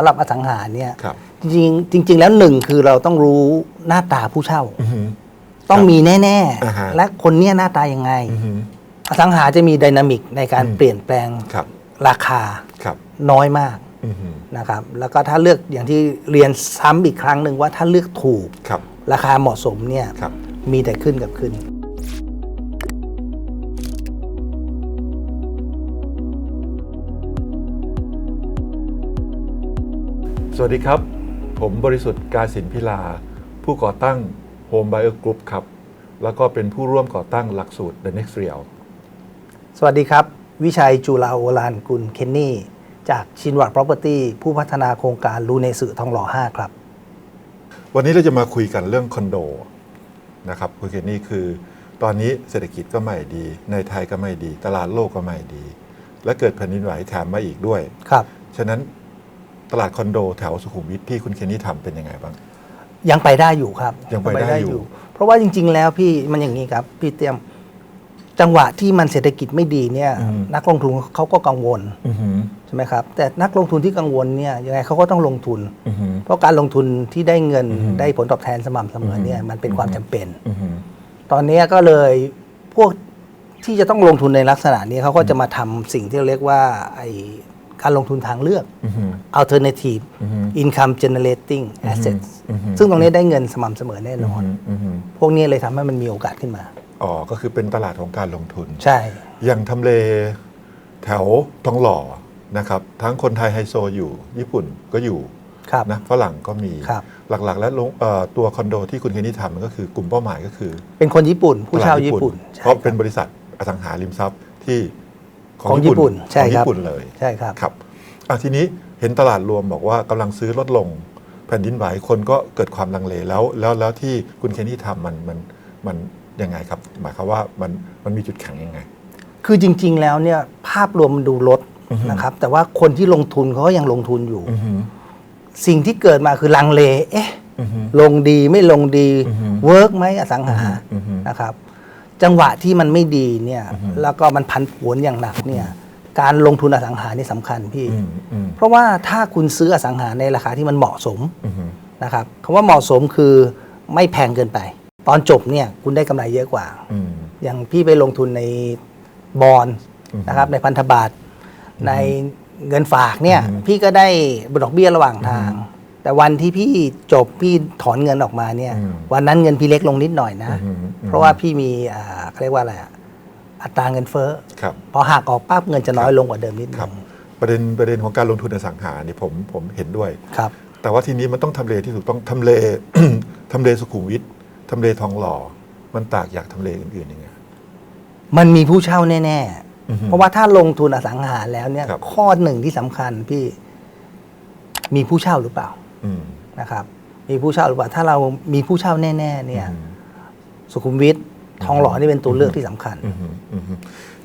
ำหรับอสังหาเนี่ยครับ จริงๆจริง ๆ แล้วหนึ่งคือเราต้องรู้หน้าตาผู้เช่า อือหือ ต้องมีแน่ อ่าฮะ ๆ และคนเนี้ยหน้าตายังไง อือหือ อสังหาจะมีไดนามิกในการอืม เปลี่ยนแปลงครับราคาครับน้อยมากอือหือนะครับ แล้วก็ถ้าเลือกอย่างที่เรียนซ้ำอีกครั้งหนึ่งว่าถ้าเลือกถูก ครับราคาเหมาะสมเนี่ยครับ มีแต่ขึ้นกับขึ้น สวัสดีครับ ผมบริสุทธิ์กาสินพิลา ผู้ก่อตั้ง Home Buyer Group ครับ แล้วก็เป็นผู้ร่วมก่อตั้งหลักสูตร The Next Real สวัสดีครับ วิชัยจุลาโอลานกุลเคนนี่ จากชินวัต Property ผู้พัฒนาโครงการรูเนสึทองหล่อ 5 ครับ วันนี้เราจะมาคุยกันเรื่องคอนโดนะครับคุณเคนนี่คือ ตอนนี้เศรษฐกิจก็ไม่ดี ในไทยก็ไม่ดี ตลาดโลกก็ไม่ดี และเกิดแผ่นดินไหวแถมมาอีกด้วย ครับ ฉะนั้น ตลาดคอนโดแถวสุขุมวิทที่คุณเคนนี่ทำเป็นยังไงบ้าง ยังไปได้อยู่ครับยังไปได้อยู่ เพราะว่าจริง ๆ แล้วพี่มันอย่างนี้ครับ พี่เตรียมจังหวะที่มันเศรษฐกิจไม่ดีเนี่ย นักลงทุนเขาก็กังวลอือหือใช่ไหมครับ แต่นักลงทุนที่กังวลเนี่ยยังไงเขาก็ต้องลงทุนอือหือเพราะการลงทุนที่ได้เงินอือฮึได้ผลตอบแทนสม่ำเสมอเนี่ยมันเป็นความจำเป็นอือหือตอนนี้ก็เลยพวกที่จะต้องลงทุนในลักษณะนี้เขาก็จะมาทำสิ่งที่เราเรียกว่าไอ การลงทุนทางเลือกอือหือ alternative อือฮึ income generating assets อือฮึซึ่งตรงนี้ได้เงินสม่ำเสมอแน่นอนอือหือพวกนี้เลยทำให้มันมีโอกาสขึ้นมา อ๋อ ก็คือเป็นตลาดของการลงทุน ใช่ อย่างทำเลแถวทองหล่อนะครับ ทั้งคนไทยไฮโซอยู่ ญี่ปุ่นก็อยู่ครับนะฝรั่งก็มีครับหลักๆ แล้วลงเอ่อตัวคอนโดที่คุณเคนนี่ทำมันก็คือกลุ่มเป้าหมายก็คือ เป็นคนญี่ปุ่นผู้เช่าตลดญี่ปุ่นใช่เพราะคเป็นรับบริษัทอสังหาริมทรัพย์ที่ ของญี่ปุ่นใช่ของครับญี่ปุ่นเลยใช่ครับครับอะทีนี้เห็นตลาดรวมบอกว่ากำลังซื้อลดลงแผ่นดินไหวคนก็เกิดความลังเลแล้วแล้วแล้วที่คุณเคนนี่ทำมันมันมันยังไงครับ หมายความว่ามันมันมีจุดแข็งยังไง คือจริง ๆ แล้วเนี่ยภาพรวมมันดูลดอือฮึนะครับ แต่ว่าคนที่ลงทุนเขาก็ยังลงทุนอยู่อือหือสิ่งที่เกิดมาคือลังเล เอ๊ะอือหือลงดีไม่ลงดีอือฮึเวิร์กไหมอสังหาอือฮึนะครับ จังหวะที่มันไม่ดีเนี่ยอือฮึแล้วก็มันพันผวนอย่างหนักเนี่ยการลงทุนอสังหานี่สำคัญพี่อืมอืมเพราะว่าถ้าคุณซื้ออสังหาในราคาที่มันเหมาะสมอือหือนะครับคำว่าเหมาะสมคือไม่แพงเกินไป ตอนจบเนี่ยคุณได้กำไรเยอะกว่าอืมอย่างพี่ไปลงทุนในบอลอือฮึนะครับในพันธบัตรในเงินฝากเนี่ยอือฮึพี่ก็ได้ดอกเบี้ยระหว่างทาง แต่วันที่พี่จบพี่ถอนเงินออกมาเนี่ย อืมวันนั้นเงินพี่เล็กลงนิดหน่อยนะ อือฮึอืม เพราะว่าพี่มีอ่าเขาเรียกว่าอะไรอะอัตราเงินเฟ้อครับ พอหักออกปั๊บเงินจะน้อยลงกว่าเดิมนิดคนึรับ งประเด็นประเด็นของการลงทุนอสังหานี่ผมผมเห็นด้วย ครับ แต่ว่าทีนี้มันต้องทำเลที่ถูกต้องทำเล ทำเลสุขุมวิททำเลทองหล่อ มันต่างจากทำเลอื่นๆยังไง มันมีผู้เช่าแน่อือฮึๆ เพราะว่าถ้าลงทุนอสังหาแล้วเนี่ย ครับ ข้อหนึ่งที่สำคัญพี่มีผู้เช่าหรือเปล่าอืม นะครับ มีผู้เช่าหรือเปล่าถ้าเรามีผู้เช่าแน่ๆเนี่ยอืมสุขุมวิททองหล่อนี่เป็นตัวเลือกที่สำคัญอืมอืมอืม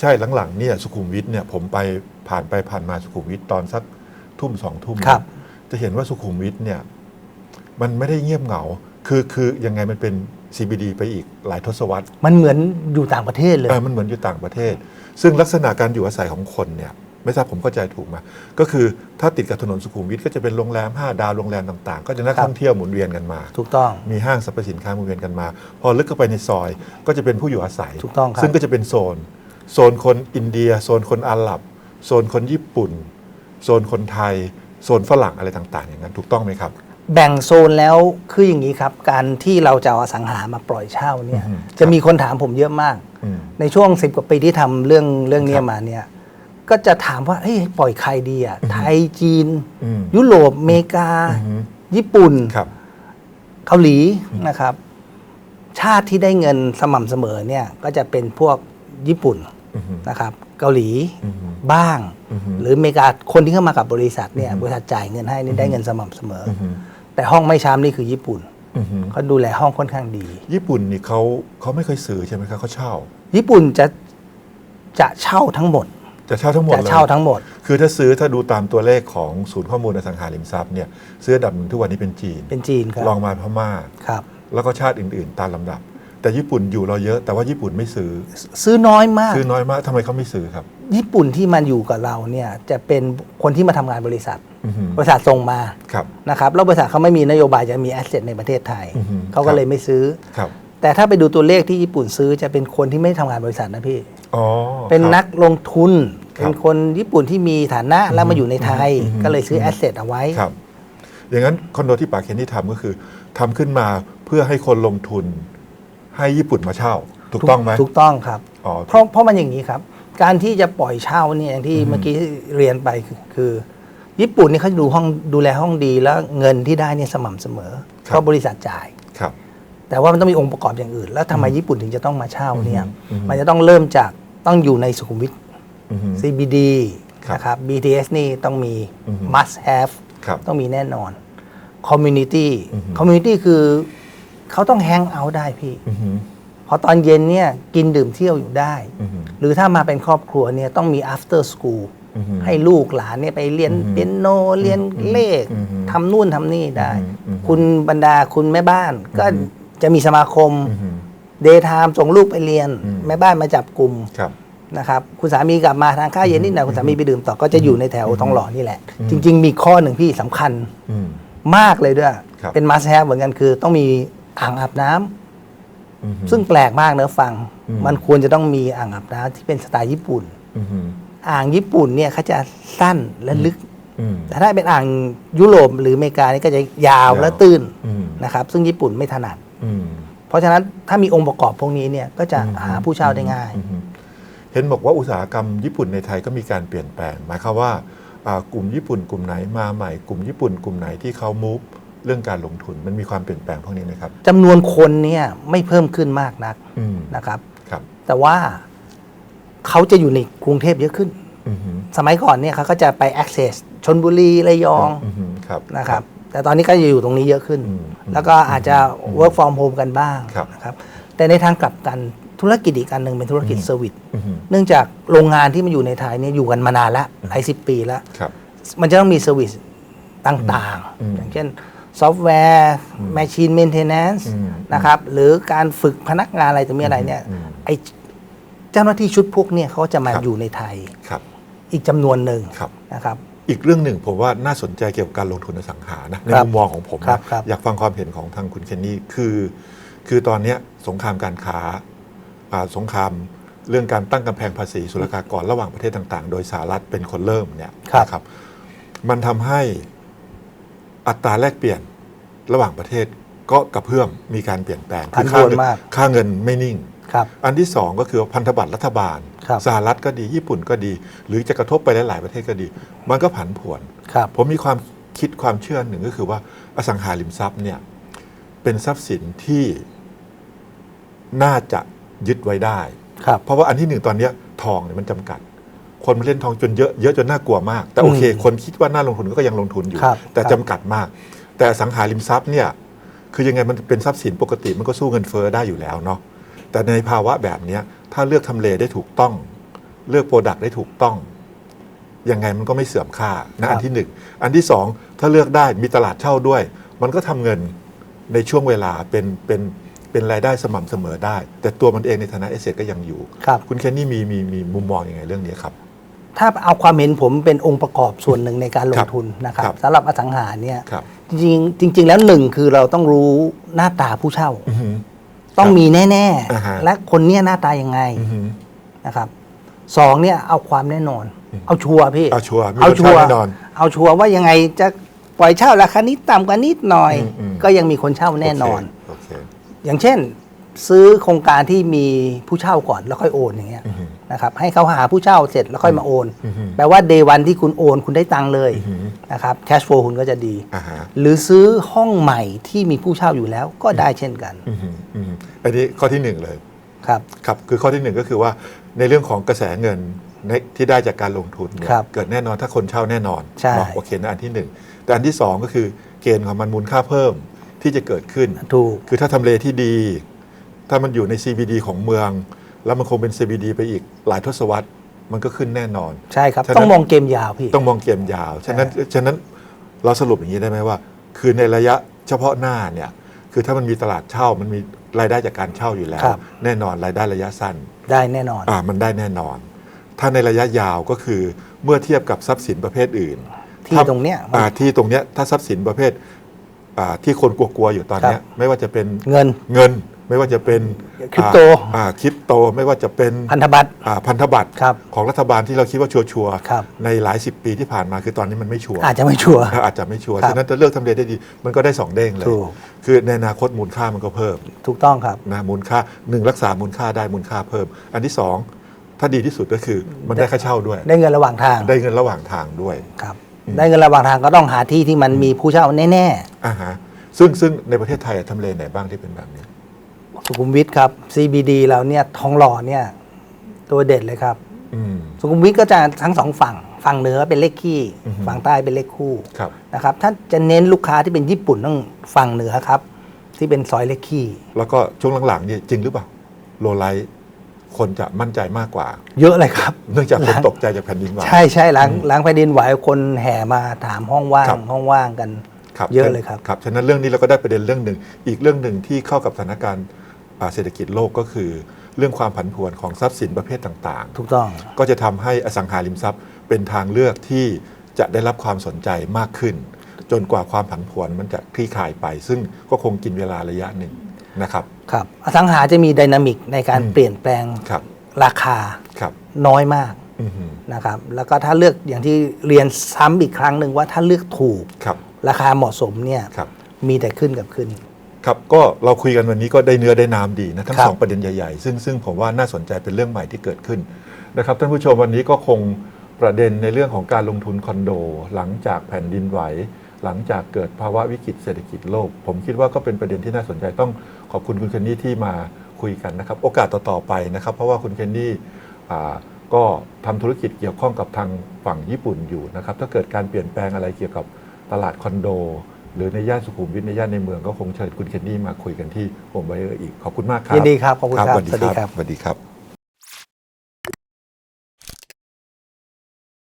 ใช่หลังๆเนี่ยสุขุมวิทเนี่ยผมไปผ่านไปผ่านมาสุขุมวิทตอนสักทุ่มสองทุ่มครับจะเห็นว่าสุขุมวิทเนี่ยมันไม่ได้เงียบเหงา คือคือยังไงมันเป็น CBD ไปอีกหลายทศวรรษ มันเหมือนอยู่ต่างประเทศเลยเออมันเหมือนอยู่ต่างประเทศ ซึ่งลักษณะการอยู่อาศัยของคนเนี่ย ไม่ทราบผมเข้าใจถูกไหมก็คือถ้าติดกับถนนสุขุมวิทก็จะเป็นโรงแรม 5 ดาวโรงแรมต่างๆ ก็จะนักครับท่องเที่ยวหมุนเวียนกันมา ถูกต้องมีห้างสรรพสินค้าหมุนเวียนกันมา พอลึกเข้าไปในซอย ก็จะเป็นผู้อยู่อาศัย ถูกต้องครับซึ่งก็จะเป็นโซน โซนคนอินเดีย โซนคนอาหรับ โซนคนญี่ปุ่น โซนคนไทย โซนฝรั่งอะไรต่าง ๆ อย่างนั้น ถูกต้องไหมครับ แบ่งโซนแล้วคืออย่างนี้ครับ การที่เราจะเอาอสังหามาปล่อยเช่าเนี่ย อือฮึ จะมีคนถามผมเยอะมาก อืม ในช่วงสิบกว่าปีที่ทำเรื่องเรื่องเนี้ครัยบมาเนี่ย ก็จะถามว่าเฮ้ยปล่อยใครดีอะไทยจีน อืม ยุโรปอเมริกา อือฮึญี่ปุ่น ครับ เกาหลีนะครับ ชาติที่ได้เงินสม่ำเสมอเนี่ยก็จะเป็นพวกญี่ปุ่นอือฮึนะครับ เกาหลีอือฮึบ้าง อือฮึหรืออเมริกาคนที่เข้ามากับบริษัทเนี่ยอือฮึบริษัทจ่ายเงินให้นี่ได้เงินสม่ำเสมอออือฮึแต่ห้องไม่ช้ำนี่คือญี่ปุ่นอือฮึเขาดูแลห้องค่อนข้างดี ญี่ปุ่นนี่เขาเขาไม่เคยซื้อใช่ไหมครับเขาเช่า ญี่ปุ่นจะจะเช่าทั้งหมด จะเช่าทั้งหมดจะเลยเช่าทั้งหมด คือถ้าซื้อถ้าดูตามตัวเลขของศูนย์ข้อมูลอสังหาริมทรัพย์เนี่ยซื้ออันดับหนึ่งทุกวันนี้เป็นจีนเป็นจีนครับลองมาพม่าครับแล้วก็ชาติอื่น ๆ ตามลำดับ แต่ญี่ปุ่นอยู่เราเยอะแต่ว่าญี่ปุ่นไม่ซื้อ ซื้อน้อยมาก ซื้อน้อยมากทำไมเขาไม่ซื้อครับ ญี่ปุ่นที่มันอยู่กับเราเนี่ยจะเป็นคนที่มาทำงานบริษัทอือฮึบริษัทส่งมาครับนะครับแล้วบริษัทเขาไม่มีนโยบายจะมีแอสเซทในประเทศไทยอือฮึเขาก็เลยไม่ซื้อครับแต่ถ้าไปดูตัวเลขที่ญี่ปุ่นซื้อจะเป็นคนที่ไม่ได้ทำงานบริษัทนะพี่อ๋อ เป็นครับนักลงทุนครับเป็นคนญี่ปุ่นที่มีฐานะแล้วมาอยู่ในไทยอือฮึก็เลยซื้ออแอสเซทเอาไว้ครับ อย่างนั้นคอนโดที่ปากเคนที่ทำก็คือทำขึ้นมาเพื่อให้คนลงทุน ให้ญี่ปุ่นมาเช่า ถูกต้องไหมถูกต้องครับอ๋อเพราะเพราะมันอย่างนี้ครับ การที่จะปล่อยเช่าเนี่ยอย่างที่อือฮึเมื่อกี้เรียนไปคือคือ ญี่ปุ่นนี่เขาดูห้องดูแลห้องดีแล้วเงินที่ได้เนี่ยสม่ำเสมอเพราะบริษัทจ่ายครับ แต่ว่ามันต้องมีองค์ประกอบอย่างอื่น แล้วทำไมญี่ปุ่นถึงจะต้องมาเช่าเนี่ยอือฮึมันจะต้องเริ่มจากต้องอยู่ในสุขุมวิทอือฮึ CBD ครับนะครับ BTS นี่ต้องมีอือฮึ must have ครับต้องมีแน่นอน community อือฮึ community คือเขาต้องแฮงเอาท์ได้พี่อือฮึพอตอนเย็นเนี่ยกินดื่มเที่ยวอยู่ได้อือฮึหรือถ้ามาเป็นครอบครัวเนี่ยต้องมี after school อือฮึให้ลูกหลานเนี่ยไปเรียนอือฮึเปียโนเรียนเลขอือฮึทำนู่นทำนี่ได้อือฮึอือฮึคุณบรรดาคุณแม่บ้านก็อือฮึ จะมีสมาคมอือฮึเดย์ไทม์ส่งลูกไปเรียน อืม แม่บ้านมาจับกลุ่มครับ นะครับคุณสามีกลับมาทานข้าวเย็นนิดหน่อยคุณสามีไปดื่มต่อก็จะอยู่ในแถวทองหล่อนี่แหละ อืม จริง ๆ มีข้อหนึ่งพี่สำคัญอืม มากเลยด้วย ครับ เป็น must have เหมือนกันคือต้องมีอ่างอาบน้ำอือฮึซึ่งแปลกมากเนอะฟัง อืม มันควรจะต้องมีอ่างอาบน้ำที่เป็นสไตล์ญี่ปุ่น อือฮึอ่างญี่ปุ่นเนี่ยเขาจะสั้นและลึก อืม แต่ถ้าเป็นอ่างยุโรปหรืออเมริกานี่ก็จะยาวและยาวตื้นอืม นะครับ ซึ่งญี่ปุ่นไม่ถนัดอืม เพราะฉะนั้นถ้ามีองค์ประกอบพวกนี้เนี่ยก็จะอืมหาผู้เช่าได้ง่ายอืมเห็นบอกว่าอุตสาหกรรมญี่ปุ่นในไทยก็มีการเปลี่ยนแปลง หมายความว่าอ่ากลุ่มญี่ปุ่นกลุ่มไหนมาใหม่ กลุ่มญี่ปุ่นกลุ่มไหนที่เขามูฟเรื่องการลงทุนมันมีความเปลี่ยนแปลงพวกนี้ไหมครับจำนวนคนเนี่ยไม่เพิ่มขึ้นมากนักอืมนะครับครับ แต่ว่าเขาจะอยู่ในกรุงเทพเยอะขึ้นอือฮึสมัยก่อนเนี่ยเขาก็จะไป access ชนบุรีระยองอือฮึครับนะครับ แต่ตอนนี้ก็จะอยู่ตรงนี้เยอะขึ้นอืมอืมแล้วก็อาจจะ work from home กันบ้างครับนะครับแต่ในทางกลับกันธุรกิจอีกอันหนึ่งเป็นธุรกิจอืมเซอร์วิสอือฮึเนื่องจากโรงงานที่มาอยู่ในไทยเนี่ยอยู่กันมานานแล้วหลายสิบปีแล้วครับมันจะต้องมีเซอร์วิสต่างอืมๆอย่างเช่นซอฟต์แวร์ Machine Maintenance อืมนะครับหรือการฝึกพนักงานอะไรตรงนี้อะไรเนี่ยอืมไอเจ้าหน้าที่ชุดพวกเนี่ยเขาจะมาครับอยู่ในไทยครับอีกจำนวนหนึ่งครับนะครับ อีกเรื่องหนึ่งผมว่าน่าสนใจเกี่ยวกับการลงทุนอสังหานะในครับมุมมองของผมครันะบครับอยากฟังความเห็นของทางคุณเคนนี่คือ คือตอนเนี้ยสงครามการค้าอ่าสงครามเรื่องการตั้งกำแพงภาษีศุลกากรระหว่างประเทศต่าง ๆ โดยสหรัฐเป็นคนเริ่มเนี่ยครับนะครับ มันทำให้อัตราแลกเปลี่ยนระหว่างประเทศก็กระเพื่อมมีการเปลี่ยนแปลงผันค่าผวนเงินมากค่าเงินไม่นิ่งครับอันที่สองก็คือพันธบัตรรัฐบาลครับ สหรัฐก็ดีญี่ปุ่นก็ดี หรือจะกระทบไปหลาย ๆ ประเทศก็ดี มันก็ผันผวนครับผมมีความคิดความเชื่อหนึ่งก็คือว่าอสังหาริมทรัพย์เนี่ยเป็นทรัพย์สินที่น่าจะยึดไว้ได้ครับเพราะว่าอันที่หนึ่งตอนเนี้ยทองเนี่ยมันจำกัด คนมาเล่นทองจนเยอะเยอะจนน่ากลัวมาก แต่โอเคอืมคนคิดว่าน่าลงทุนก็ยังลงทุนอยู่ครับแต่ครับจำกัดมาก แต่อสังหาริมทรัพย์เนี่ยคือยังไงมันเป็นทรัพย์สินปกติมันก็สู้เงินเฟ้อได้อยู่แล้วเนาะแต่ในภาวะแบบเนี้ย ถ้าเลือกทำเลได้ถูกต้อง เลือกโปรดักต์ได้ถูกต้อง ยังไงมันก็ไม่เสื่อมค่าครันะบอันที่หนึ่งอันที่สองถ้าเลือกได้มีตลาดเช่าด้วย มันก็ทำเงินในช่วงเวลาเป็นเป็นเป็นรายได้สม่ำเสมอได้ แต่ตัวมันเองในฐานะเอเซก็ยังอยู่ครับคุณเคนนี่มีมีมีมุมมองอยังไงเรื่องนี้ครับ ถ้าเอาความเห็นผมเป็นองค์ประกอบส่วนหนึ่งในการลครังบทุนนะครับครับสำหรับอสังหาเนี่ยครับจริงๆจริง ๆ แล้วหนึ่งคือเราต้องรู้หน้าตาผู้เช่าอือหือ ต้องครับมีแน่อ่าฮะๆและคนเนี้ยหน้าตายังไงอือหือนะครับสองเนี่ยเอาความแน่นอน เอาชัวร์พี่เอาชัวร์มีเอาคนชัเช่าวร์แน่นอนเอาชัวร์ว่ายังไงจะปล่อยเช่าราคานี้ต่ำกว่านิดหน่อยอืมอืมก็ยังมีคนเช่าแน่นอนโอเคอย่างเช่น ซื้อโครงการที่มีผู้เช่าก่อนแล้วค่อยโอนอย่างเงี้ยอือหือ นะครับให้เขาหาผู้เช่าเสร็จแล้วค่อยมาโอนอือหือแปลว่าเดวันที่คุณโอน คุณได้ตังค์เลยอือหือนะครับแคชโฟคุณก็จะดีอ่าฮะหรือซื้อห้องใหม่ที่มีผู้เช่าอยู่แล้วก็ได้เช่นกันอือหืออือหืออันนี้ข้อที่หนึ่งเลยครับครับคือข้อที่หนึ่งก็คือว่าในเรื่องของกระแสเงินในที่ได้จากการลงทุนเนี่ยครับเกิดแน่นอนถ้าคนเช่าแน่นอนใช่เนาะโอเคนะอันที่หนึ่งแต่อันที่สองก็คือเกณฑ์ของมันมูลค่าเพิ่มที่จะเกิดขึ้นถูกคือถ้าทำเลที่ดี ถ้ามันอยู่ใน CBD ของเมือง แล้วมันคงเป็น CBD ไปอีกหลายทศวรรษมันก็ขึ้นแน่นอน ใช่ครับ ฉะนั้น ต้องมองเกมยาวพี่ ต้องมองเกมยาว ฉะนั้นฉะนั้นเราสรุปอย่างนี้ได้ไหมว่า คือในระยะเฉพาะหน้าเนี่ยคือถ้ามันมีตลาดเช่ามันมีรายได้จากการเช่าอยู่แล้ว ครับ แน่นอนรายได้ระยะสั้น ได้แน่นอน อ่ามันได้แน่นอน ถ้าในระยะยาวก็คือเมื่อเทียบกับทรัพย์สินประเภทอื่นที่ถ้าตรงเนี้ยอ่าที่ตรงเนี้ยถ้าทรัพย์สินประเภทอ่าที่คนกลัวๆอยู่ตอนเนี้ยครับ ไม่ว่าจะเป็นเงิน เงิน ไม่ว่าจะเป็นคริปโต อ่าอ่าคริป โตไม่ว่าจะเป็นพันธบัตร อ่าพันธบัตรครับของรัฐบาลที่เราคิดว่าชัวร์ๆครับในหลายสิบปีที่ผ่านมาคือตอนนี้มันไม่ชัวร์ อาจจะไม่ชัวร์ อาจจะไม่ชัวร์ครับฉะนั้นจะเลือกทำเลได้ดี มันก็ได้สองเด้งเลย ถูก คือในอนาคตมูลค่ามันก็เพิ่มถูกต้องครับ นะมูลค่าหนึ่งรักษามูลค่าได้มูลค่าเพิ่ม อันที่สองถ้าดีที่สุดก็คือมันได้ค่าเช่าด้วย ได้เงินระหว่างทางได้เงินระหว่างทางด้วย ครับ ได้เงินระหว่างทางก็ต้องหาที่ที่มันมีผู้เช่าแน่ อ่าฮะซึ่งซึ่งในประเทศไทยอะทำเลไหนบ้างที่เป็นแบบนี้ๆ สุขุมวิทครับ CBD เราเนี่ยทองหล่อเนี่ยตัวเด็ดเลยครับ อืม สุขุมวิทก็จะทั้งสองฝั่ง ฝั่งเหนือเป็นเลขขี้อือฮึ ฝั่งใต้เป็นเลขคู่ครับ นะครับถ้าจะเน้นลูกค้าที่เป็นญี่ปุ่นต้องฝั่งเหนือครับ ที่เป็นซอยเลขขี้แล้วก็ช่วงหลังๆนี่จริงหรือเปล่าโลไลท์คนจะมั่นใจมากกว่า เยอะเลยครับ เนื่องจากคนหลังตกใจจากแผ่นดินไหว ใช่ใช่หลังหลังแผ่นดินไหวคนแห่มาถามห้องว่างครับ ห้องว่างกัน ครับเยอะเลยครับ ครับ ฉะนั้นเรื่องนี้เราก็ได้ประเด็นเรื่องหนึ่ง อีกเรื่องหนึ่งที่เข้ากับสถานการณ์อ่า เศรษฐกิจโลกก็คือ เรื่องความผันผวนของทรัพย์สินประเภทต่างถูกต้องๆก็จะทำให้อสังหาริมทรัพย์เป็นทางเลือกที่จะได้รับความสนใจมากขึ้น จนกว่าความผันผวนมันจะคลี่คลายไป ซึ่งก็คงกินเวลาระยะหนึ่งนะครับครับอสังหาจะมีไดินามิกในการอืมเปลี่ยนแปลงครับราคาครับน้อยมากอือหือนะครับแล้วก็ถ้าเลือกอย่างที่เรียนซ้ำอีกครั้งหนึ่งว่าถ้าเลือกถูกครับราคาเหมาะสมเนี่ยครับมีแต่ขึ้นกับขึ้น ครับก็เราคุยกันวันนี้ก็ได้เนื้อได้น้ำดีนะทั้งครับสองประเด็นใหญ่ๆ ซึ่งซึ่งผมว่าน่าสนใจเป็นเรื่องใหม่ที่เกิดขึ้นนะครับท่านผู้ชมวันนี้ก็คงประเด็นในเรื่องของการลงทุนคอนโด หลังจากแผ่นดินไหว หลังจากเกิดภาวะวิกฤตเศรษฐกิจโลก ผมคิดว่าก็เป็นประเด็นที่น่าสนใจต้องขอบคุณคุณเคนนี่ที่มาคุยกันนะครับ โอกาสต่อๆไปนะครับ เพราะว่าคุณเคนนี่อ่าก็ทำธุรกิจเกี่ยวข้องกับทางฝั่งญี่ปุ่นอยู่นะครับถ้าเกิดการเปลี่ยนแปลงอะไรเกี่ยวกับตลาดคอนโด หรือในย่านสุขุมวิทในย่านในเมืองก็คงเชิญคุณเคนนี่มาคุยกันที่โฮมไบเออร์อีกขอบคุณมากครับยินดีครับขอบคุณครับสวัสดีสวัสดีคครัรับบสวัสดีครับ